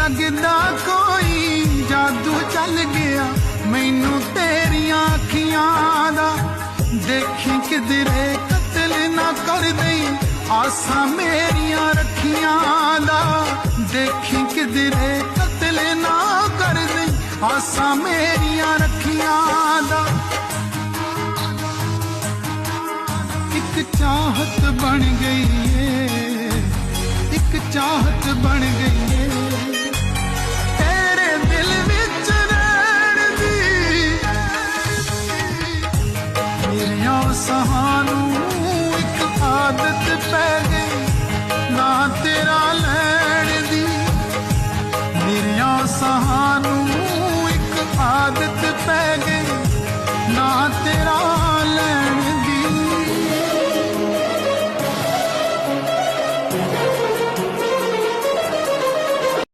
ਲੱਗਦਾ ਕੋਈ, ਜਾਦੂ ਚੱਲ ਗਿਆ। ਮੈਨੂੰ ਤੇਰੀਆਂ ਅੱਖੀਆਂ ਦਾ ਦੇਖੀ ਕਿਧਰੇ ਕਤਲ ਨਾ ਕਰ ਦੇਈ। ਆਸਾਂ ਮੇਰੀਆਂ ਰੱਖੀਆਂ ਦਾ ਦੇਖੀ ਕਿਧਰੇ ਕਤਲ ਨਾ ਕਰ ਦੇਈ। ਆਸਾਂ ਮੇਰੀਆਂ ਰੱਖੀਆਂ ਦਾ ਇੱਕ ਚਾਹਤ ਬਣ ਗਈ ਏ। ਇੱਕ ਚਾਹਤ ਬਣ ਗਈ ਏ। ਮੇਰਿਆਂ ਨੂੰ ਇੱਕ ਆਦਤ ਪੈ ਗਈ। ਨਾ ਤੇਰਾ ਲੈਣ ਦੀ। ਮੇਰਿਆਂ ਸਹਾਂ ਨੂੰ ਇੱਕ ਆਦਤ ਪੈ ਗਈ। ਨਾ ਤੇਰਾ